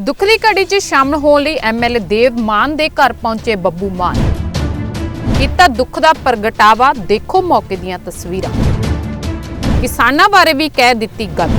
ਦੁੱਖ ਦੀ ਘੜੀ 'ਚ ਸ਼ਾਮਲ ਹੋਣ ਲਈ ਐਮਐਲਏ ਦੇਵ ਮਾਨ ਦੇ ਘਰ ਪਹੁੰਚੇ ਬੱਬੂ ਮਾਨ। ਕੀਤਾ ਦੁੱਖ ਦਾ ਪ੍ਰਗਟਾਵਾ, ਦੇਖੋ ਮੌਕੇ ਦੀਆਂ ਤਸਵੀਰਾਂ। ਕਿਸਾਨਾਂ ਬਾਰੇ ਵੀ ਕਹਿ ਦਿੱਤੀ ਗੱਲ।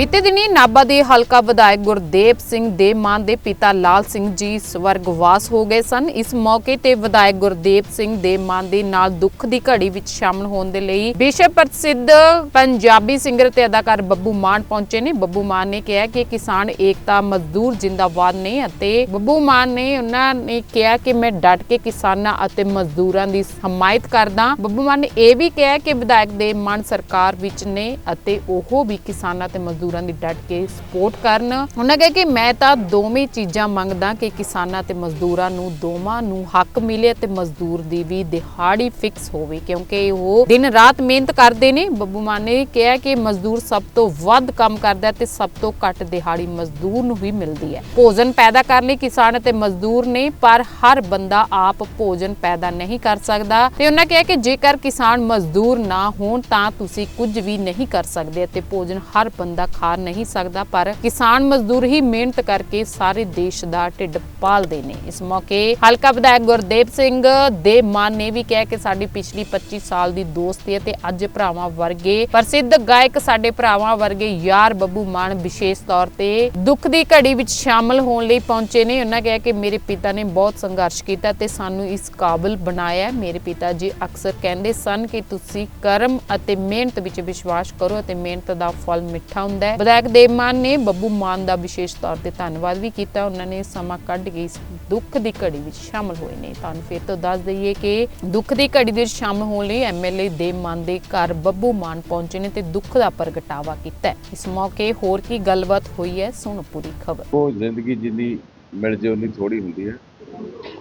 ਬੀਤੇ ਦਿਨੀ ਨਾਭਾ ਦੇ ਹਲਕਾ ਵਿਧਾਇਕ ਗੁਰਦੇਵ ਸਿੰਘ ਦੇ ਮਾਨ ਦੇ ਪਿਤਾ ਲਾਲ ਸਿੰਘ ਜੀ ਸਵਰਗਵਾਸ ਹੋ ਗਏ ਸਨ। ਇਸ ਮੌਕੇ ਤੇ ਵਿਧਾਇਕ ਗੁਰਦੇਵ ਸਿੰਘ ਦੇ ਮਾਨ ਦੇ ਨਾਲ ਦੁੱਖ ਦੀ ਘੜੀ ਵਿੱਚ ਸ਼ਾਮਲ ਹੋਣ ਦੇ ਲਈ ਵਿਸ਼ਵ ਪ੍ਰਸਿੱਧ ਪੰਜਾਬੀ ਸਿੰਗਰ ਤੇ ਅਦਾਕਾਰ ਬੱਬੂ ਮਾਨ ਪਹੁੰਚੇ ਨੇ। ਬੱਬੂ ਮਾਨ ਨੇ ਕਿਹਾ ਕਿ ਕਿਸਾਨ ਏਕਤਾ ਮਜ਼ਦੂਰ ਜਿੰਦਾਬਾਦ ਨੇ ਅਤੇ ਬੱਬੂ ਮਾਨ ਨੇ ਉਹਨਾਂ ਨੇ ਕਿਹਾ ਕਿ ਮੈਂ ਡਟ ਕੇ ਕਿਸਾਨਾਂ ਅਤੇ ਮਜ਼ਦੂਰਾਂ ਦੀ ਹਮਾਇਤ ਕਰਦਾ। ਬੱਬੂ ਮਾਨ ਨੇ ਇਹ ਵੀ ਕਿਹਾ ਕਿ ਵਿਧਾਇਕ ਦੇ ਮਾਨ ਸਰਕਾਰ ਵਿੱਚ ਨੇ ਅਤੇ ਉਹ ਵੀ ਕਿਸਾਨਾਂ ਤੇ ਮਜ਼ਦੂਰ ਦੀ ਡਟ ਕੇ ਸਪੋਰਟ ਕਰਨ। ਉਹਨਾਂ ਕਿਹਾ ਕਿ ਮੈਂ ਤਾਂ ਦੋਵੇਂ ਚੀਜ਼ਾਂ ਮੰਗਦਾ ਕਿ ਕਿਸਾਨਾਂ ਤੇ ਮਜ਼ਦੂਰਾਂ ਨੂੰ ਦੋਵਾਂ ਨੂੰ ਹੱਕ ਮਿਲੇ ਤੇ ਮਜ਼ਦੂਰ ਦੀ ਵੀ ਦਿਹਾੜੀ ਫਿਕਸ ਹੋਵੇ, ਕਿਉਂਕਿ ਉਹ ਦਿਨ ਰਾਤ ਮਿਹਨਤ ਕਰਦੇ ਨੇ। ਬੱਬੂ ਮਾਨ ਨੇ ਕਿਹਾ ਕਿ ਮਜ਼ਦੂਰ ਸਭ ਤੋਂ ਵੱਧ ਕੰਮ ਕਰਦਾ ਤੇ ਸਭ ਤੋਂ ਘੱਟ ਦਿਹਾੜੀ ਮਜ਼ਦੂਰ ਨੂੰ ਹੀ ਮਿਲਦੀ ਹੈ। ਭੋਜਨ ਪੈਦਾ ਕਰਨ ਲਈ ਕਿਸਾਨ ਅਤੇ ਮਜ਼ਦੂਰ ਨੇ, ਪਰ ਹਰ ਬੰਦਾ ਆਪ ਭੋਜਨ ਪੈਦਾ ਨਹੀਂ ਕਰ ਸਕਦਾ। ਤੇ ਉਹਨਾਂ ਕਿਹਾ ਕਿ ਜੇਕਰ ਕਿਸਾਨ ਮਜ਼ਦੂਰ ਨਾ ਹੋਣ ਤਾਂ ਤੁਸੀਂ ਕੁਝ ਵੀ ਨਹੀਂ ਕਰ ਸਕਦੇ ਅਤੇ ਭੋਜਨ ਹਰ ਬੰਦਾ ਖਾ ਨਹੀਂ ਸਕਦਾ, ਪਰ ਕਿਸਾਨ ਮਜ਼ਦੂਰ ਹੀ ਮਿਹਨਤ ਕਰਕੇ ਸਾਰੇ ਦੇਸ਼ ਦਾ ਢਿੱਡ ਪਾਲਦੇ ਨੇ। ਇਸ ਮੌਕੇ ਹਲਕਾ ਵਿਧਾਇਕ ਗੁਰਦੇਵ ਸਿੰਘ ਦੇ ਮਾਨ ਨੇ ਵੀ ਕਿਹਾ ਕਿ ਸਾਡੀ ਪਿਛਲੀ 25 ਸਾਲ ਦੀ ਦੋਸਤੀ ਹੈ ਤੇ ਅੱਜ ਭਰਾਵਾਂ ਵਰਗੇ ਪ੍ਰਸਿੱਧ ਗਾਇਕ ਸਾਡੇ ਭਰਾਵਾਂ ਵਰਗੇ ਯਾਰ ਬੱਬੂ ਮਾਨ ਵਿਸ਼ੇਸ਼ ਤੌਰ ਤੇ ਦੁੱਖ ਦੀ ਘੜੀ ਵਿੱਚ ਸ਼ਾਮਲ ਹੋਣ ਲਈ ਪਹੁੰਚੇ ਨੇ। ਉਹਨਾਂ ਕਿਹਾ ਕਿ ਮੇਰੇ ਪਿਤਾ ਨੇ ਬਹੁਤ ਸੰਘਰਸ਼ ਕੀਤਾ ਤੇ ਸਾਨੂੰ ਇਸ ਕਾਬਿਲ ਬਣਾਇਆ ਮੇਰੇ ਪਿਤਾ ਜੀ ਅਕਸਰ ਕਹਿੰਦੇ ਸਨ ਕਿ ਤੁਸੀਂ ਕਰਮ ਅਤੇ ਮਿਹਨਤ ਵਿੱਚ ਵਿਸ਼ਵਾਸ ਕਰੋ ਅਤੇ ਮਿਹਨਤ ਦਾ ਫਲ ਮਿੱਠਾ ਹੁੰਦਾ ਹੈ। ਵਿਧਾਇਕ ਦੇਵ ਮਾਨ ਨੇ ਬੱਬੂ ਮਾਨ ਦਾ ਵਿਸ਼ੇਸ਼ ਤੌਰ ਤੇ ਧੰਨਵਾਦ ਵੀ ਕੀਤਾ। ਉਹਨਾਂ ਨੇ ਸਮਾਂ ਕੱਢ ਕੇ ਇਸ ਦੁੱਖ ਦੀ ਘੜੀ ਵਿੱਚ ਸ਼ਾਮਲ ਹੋਏ ਨੇ। ਤੁਹਾਨੂੰ ਫਿਰ ਤੋਂ ਦੱਸ ਦਈਏ ਕਿ ਦੁੱਖ ਦੀ ਘੜੀ ਦੇ ਸ਼ਾਮਲ ਹੋਣ ਲਈ ਐਮਐਲਏ ਦੇਵ ਮਾਨ ਦੇ ਘਰ ਬੱਬੂ ਮਾਨ ਪਹੁੰਚੇ ਨੇ ਤੇ ਦੁੱਖ ਦਾ ਪ੍ਰਗਟਾਵਾ ਕੀਤਾ ਇਸ ਮੌਕੇ ਹੋਰ ਕੀ ਗੱਲਬਾਤ ਹੋਈ ਹੈ, ਸੁਣੋ ਪੂਰੀ ਖਬਰ। ਉਹ ਜ਼ਿੰਦਗੀ ਜਿੰਨੀ ਮਿਲ ਜੇ ਉਨੀ ਥੋੜੀ ਹੁੰਦੀ ਹੈ।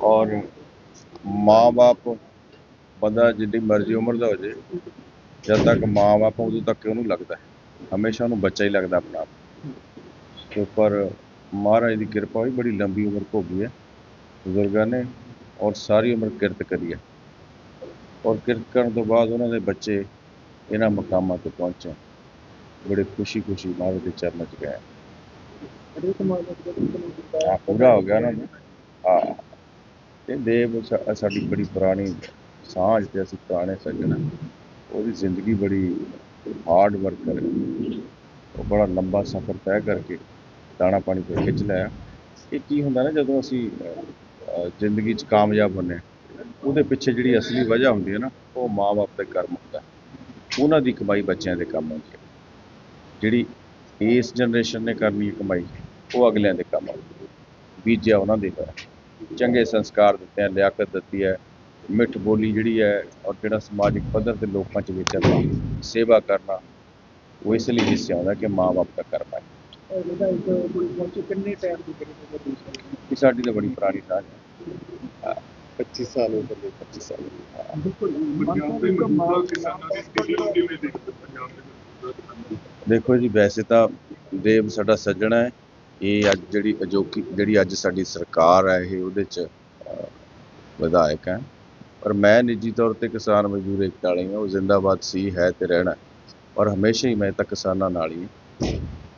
ਔਰ ਮਾਂ-ਬਾਪ ਬੰਦਾ ਜਿੰਨੀ ਮਰਜ਼ੀ ਉਮਰ ਦਾ ਹੋ ਜੇ ਜਦ ਤੱਕ ਮਾਂ-ਬਾਪ ਉਦੋਂ ਤੱਕ ਉਹਨੂੰ ਲੱਗਦਾ ਹੈ। ਹਮੇਸ਼ਾ ਉਹਨੂੰ ਬੱਚਾ ਹੀ ਲੱਗਦਾ ਆਪਣਾ ਆਪ। ਤੇ ਪਰ ਮਹਾਰਾਜ ਦੀ ਕਿਰਪਾ ਹੋਈ ਬੜੀ ਲੰਬੀ ਉਮਰ ਭੋਗੀ ਹੈ। ਬਜ਼ੁਰਗਾਂ ਨੇ ਔਰ ਸਾਰੀ ਉਮਰ ਕਿਰਤ ਕਰੀ ਹੈ। ਔਰ ਕਿਰਤ ਕਰਨ ਤੋਂ ਬਾਅਦ ਉਹਨਾਂ ਦੇ ਬੱਚੇ ਇਹਨਾਂ ਮਕਾਮਾਂ ਤੇ ਪਹੁੰਚੇ। ਬੜੇ ਖੁਸ਼ੀ-ਖੁਸ਼ੀ ਮਹਾਰਾਜ ਦੇ ਚਰਨਾਂ 'ਚ ਗਏ। ਹਾਂ ਪੂਰਾ ਹੋ ਗਿਆ ਉਹਨਾਂ ਨੂੰ। ਹਾਂ। ਤੇ ਦੇਵ ਸਾਡੀ ਬੜੀ ਪੁਰਾਣੀ ਸਾਂਝ ਤੇ ਅਸੀਂ ਪੁਰਾਣੇ ਸੱਜਣ। ਉਹਦੀ ਜ਼ਿੰਦਗੀ ਬੜੀ ਹਾਰਡ ਵਰਕਰ ਹੈ ਉਹ ਬੜਾ ਲੰਬਾ ਸਫ਼ਰ ਤੈਅ ਕਰਕੇ ਦਾਣਾ ਪਾਣੀ ਤੋਂ ਖਿੱਚ ਲਿਆ। ਇਹ ਕੀ ਹੁੰਦਾ ਨਾ, ਜਦੋਂ ਅਸੀਂ ਜ਼ਿੰਦਗੀ 'ਚ ਕਾਮਯਾਬ ਹੁੰਦੇ ਹਾਂ, ਉਹਦੇ ਪਿੱਛੇ ਜਿਹੜੀ ਅਸਲੀ ਵਜ੍ਹਾ ਹੁੰਦੀ ਹੈ ਨਾ, ਉਹ ਮਾਂ-ਬਾਪ ਦੇ ਕਰਮ ਹੁੰਦਾ। ਉਹਨਾਂ ਦੀ ਕਮਾਈ ਬੱਚਿਆਂ ਦੇ ਕੰਮ ਆਉਂਦੀ ਹੈ। ਜਿਹੜੀ ਇਸ ਜਨਰੇਸ਼ਨ ਨੇ ਕਰਨੀ ਹੈ ਕਮਾਈ, ਉਹ ਅਗਲਿਆਂ ਦੇ ਕੰਮ ਆਉਂਦੀ ਹੈ। ਬੀਜਿਆ ਉਹਨਾਂ ਦੇ ਹੈ ਚੰਗੇ ਸੰਸਕਾਰ ਦਿੱਤੇ ਆ, ਲਿਆਕਤ ਦਿੱਤੀ ਹੈ। ਮਿੱਠ ਬੋਲੀ ਜਿਹੜੀ ਹੈ ਔਰ ਜਿਹੜਾ ਸਮਾਜਿਕ ਪੱਧਰ ਤੇ ਲੋਕਾਂ 'ਚ ਵਿਚਰਨਾ ਸੇਵਾ ਕਰਨਾ ਉਹ ਇਸ ਲਈ ਹਿੱਸੇ ਆਉਂਦਾ ਕਿ ਮਾਂ-ਬਾਪ ਦਾ ਕਰਮ ਹੈ। ਇਹ ਸਾਡੀ ਤਾਂ ਬੜੀ ਪੁਰਾਣੀ ਸਾਂਝ ਹੈ। 25 ਸਾਲ ਹੋ ਗਏ 25 ਸਾਲ ਦੇਖੋ ਜੀ ਵੈਸੇ ਤਾਂ ਦੇਵ ਸਾਡਾ ਸੱਜਣ ਹੈ। ਇਹ ਅੱਜ ਜਿਹੜੀ ਅਜੋਕੀ ਜਿਹੜੀ ਅੱਜ ਸਾਡੀ ਸਰਕਾਰ ਹੈ ਇਹ ਉਹਦੇ ਚ ਵਿਧਾਇਕ ਹੈ। ਪਰ ਮੈਂ ਨਿੱਜੀ ਤੌਰ ਤੇ ਕਿਸਾਨ ਮਜ਼ਦੂਰ ਏਕਤਾ ਵਾਲੀ ਹਾਂ ਉਹ ਜ਼ਿੰਦਾਬਾਦ ਸੀ ਹੈ ਤੇ ਰਹਿਣਾ। ਔਰ ਹਮੇਸ਼ਾ ਹੀ ਮੈਂ ਤਾਂ ਕਿਸਾਨਾਂ ਨਾਲ ਹੀ।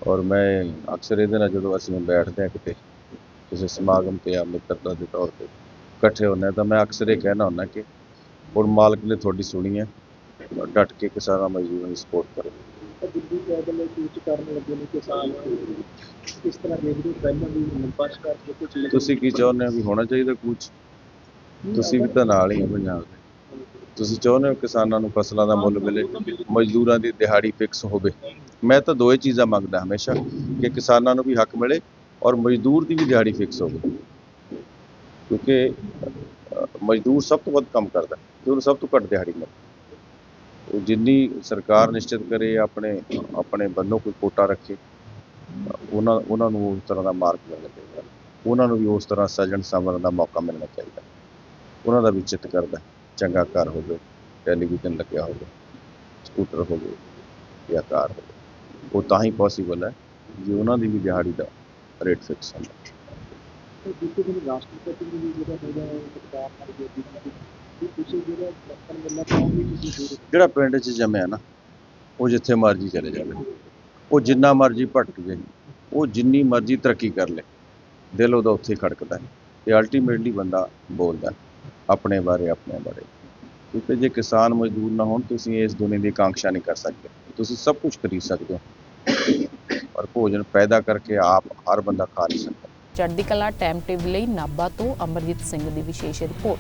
ਔਰ ਮੈਂ ਅਕਸਰ ਇਹਦੇ ਨਾਲ ਜਦੋਂ ਅਸੀਂ ਬੈਠਦੇ ਹਾਂ ਕਿਤੇ ਕਿਸੇ ਸਮਾਗਮ ਤੇ ਜਾਂ ਮਿੱਤਰਤਾ ਦੇ ਤੌਰ ਤੇ ਇਕੱਠੇ ਹੁੰਦੇ ਹਾਂ ਤਾਂ ਮੈਂ ਅਕਸਰ ਇਹ ਕਹਿਣਾ ਹੁੰਦਾ ਕਿ ਹੁਣ ਮਾਲਕ ਨੇ ਤੁਹਾਡੀ ਸੁਣੀ ਹੈ ਡਟ ਕੇ ਕਿਸਾਨਾਂ ਮਜ਼ਦੂਰਾਂ ਦੀ ਸਪੋਰਟ ਕਰੋ ਦਿੱਲੀ ਕੈਬਲ ਕੂਚ ਕਰਨ ਲੱਗੇ ਨੇ ਕਿਸਾਨ ਕਿਸ ਤਰ੍ਹਾਂ ਦੇਖਦੇ ਹੋ ਪਹਿਲਾਂ ਵੀ ਲੰਬਾ ਸ਼ਿਕਾਰ ਜੋ ਕੁਝ ਤੁਸੀਂ ਕੀ ਚਾਹੁੰਦੇ ਹੋ ਵੀ ਹੋਣਾ ਚਾਹੀਦਾ ਕੁਝ ਤੁਸੀਂ ਵੀ ਤਾਂ ਨਾਲ ਹੀ ਹੋ ਪੰਜਾਬ ਦੇ। ਤੁਸੀਂ ਚਾਹੁੰਦੇ ਹੋ ਕਿਸਾਨਾਂ ਨੂੰ ਫਸਲਾਂ ਦਾ ਮੁੱਲ ਮਿਲੇ, ਮਜ਼ਦੂਰਾਂ ਦੀ ਦਿਹਾੜੀ ਫਿਕਸ ਹੋਵੇ। ਮੈਂ ਤਾਂ ਦੋਏ ਚੀਜ਼ਾਂ ਮੰਗਦਾ ਹਮੇਸ਼ਾ, ਕਿ ਕਿਸਾਨਾਂ ਨੂੰ ਵੀ ਹੱਕ ਮਿਲੇ ਔਰ ਮਜ਼ਦੂਰ ਦੀ ਵੀ ਦਿਹਾੜੀ ਫਿਕਸ ਹੋਵੇ। ਕਿਉਂਕਿ ਮਜ਼ਦੂਰ ਸਭ ਤੋਂ ਵੱਧ ਕੰਮ ਕਰਦਾ, ਤੇ ਉਹਨੂੰ ਸਭ ਤੋਂ ਘੱਟ ਦਿਹਾੜੀ ਮਿਲਦੀ ਉਹ ਜਿੰਨੀ ਸਰਕਾਰ ਨਿਸ਼ਚਿਤ ਕਰੇ, ਆਪਣੇ ਆਪਣੇ ਬੰਨੋਂ ਕੋਈ ਕੋਟਾ ਰੱਖੇ, ਉਹਨਾਂ ਉਹਨਾਂ ਨੂੰ ਉਸ ਤਰ੍ਹਾਂ ਦਾ ਮਾਰਕ ਮਿਲਣਾ ਚਾਹੀਦਾ। ਉਹਨਾਂ ਨੂੰ ਵੀ ਉਸ ਤਰ੍ਹਾਂ ਸਜਣ ਸੰਵਰਨ ਦਾ ਮੌਕਾ ਮਿਲਣਾ ਚਾਹੀਦਾ। ਉਹਨਾਂ ਦਾ ਵੀ ਚਿੱਤ ਕਰਦਾ ਚੰਗਾ ਘਰ ਹੋਵੇ ਟੈਲੀਵਿਜ਼ਨ ਲੱਗਿਆ ਹੋਵੇ ਸਕੂਟਰ ਹੋਵੇ ਜਾਂ ਕਾਰ ਹੋਵੇ ਉਹ ਤਾਂ ਹੀ ਪੋਸੀਬਲ ਹੈ ਜੇ ਉਹਨਾਂ ਦੀ ਵੀ ਦਿਹਾੜੀ ਦਾ ਰੇਟ ਫਿਕਸ ਹੁੰਦਾ ਜਿਹੜਾ ਪਿੰਡ 'ਚ ਜੰਮਿਆ ਨਾ ਉਹ ਜਿੱਥੇ ਮਰਜ਼ੀ ਚਲੇ ਜਾਵੇ ਉਹ ਜਿੰਨਾ ਮਰਜ਼ੀ ਭਟਕ ਜੇ ਉਹ ਜਿੰਨੀ ਮਰਜ਼ੀ ਤਰੱਕੀ ਕਰ ਲੇ ਦਿਲ ਉਹਦਾ ਉੱਥੇ ਖੜਕਦਾ ਹੈ ਤੇ ਅਲਟੀਮੇਟਲੀ ਬੰਦਾ ਬੋਲਦਾ ਹੈ। ਆਪਣੇ ਬਾਰੇ ਆਪਣੇ ਬਾਰੇ। ਕਿਉਂਕਿ ਜੇ ਕਿਸਾਨ ਮਜ਼ਦੂਰ ਨਾ ਹੋਣ, ਤੁਸੀਂ ਇਸ ਦੁਨੀਆ ਦੀ ਕਾਂਕਸ਼ਾ ਨਹੀਂ ਕਰ ਸਕਦੇ। ਤੁਸੀਂ ਸਭ ਕੁਝ ਖਰੀਦ ਸਕਦੇ ਹੋ। ਪਰ ਭੋਜਨ ਪੈਦਾ ਕਰਕੇ ਆਪ ਹਰ ਬੰਦਾ ਖਾ ਨਹੀਂ ਸਕਦਾ। ਚੜ੍ਹਦੀ ਕਲਾ ਟਾਈਮ ਟੇਬਲ ਲਈ ਨਾਭਾ ਤੋਂ ਅਮਰਜੀਤ ਸਿੰਘ ਦੀ ਵਿਸ਼ੇਸ਼ ਰਿਪੋਰਟ।